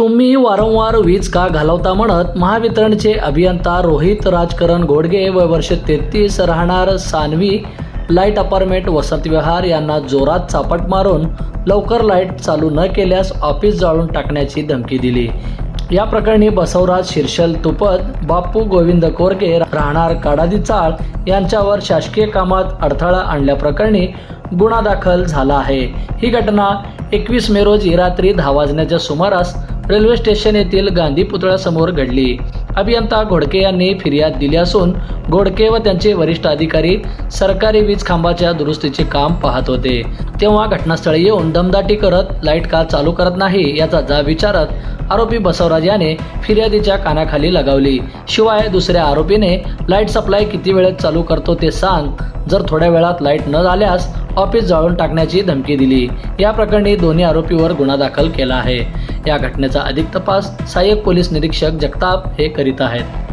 तुम्ही वारंवार वीज का घालवता म्हणत महावितरणचे अभियंता रोहित राजकरण घोडगे व वर्ष तेहतीस राहणार सानवी लाइट अपार्टमेंट वसंतविहार यांना जोरात चापट मारून लवकर लाइट चालू न केल्यास ऑफिस जाळून टाकण्याची धमकी दिली. या प्रकरणी बसवराज शिरशल तुपत बापू गोविंद कोरगे राहणार काडादी चाळ यांच्यावर शासकीय कामात अडथळा आणल्याप्रकरणी गुन्हा दाखल झाला आहे. ही घटना एकवीस मे रोजी रात्री दहा वाजण्याच्या सुमारास रेल्वे स्टेशन येथील गांधी पुतळ्यासमोर घडली. अभियंता घोडके यांनी फिर्याद दिली असून घोडके व त्यांचे वरिष्ठ अधिकारी सरकारी वीज खांबाच्या दुरुस्तीचे काम पाहत होते. तेव्हा घटनास्थळी येऊन दमदाटी करत लाइट का चालू करत नाही याचा जा विचारत आरोपी बसवराज याने फिर्यादीच्या कानाखाली लगावली. शिवाय दुसऱ्या आरोपीने लाइट सप्लाय किती वेळेत चालू करतो ते सांग जर थोड्या वेळात लाइट न झाल्यास ऑफिस जाळून टाकण्याची धमकी दिली. या प्रकरणी दोन्ही आरोपीवर गुन्हा दाखल केला आहे. या घटनेचा अधिक तपास सहाय्यक पोलीस निरीक्षक जगताप हे करीत आहेत.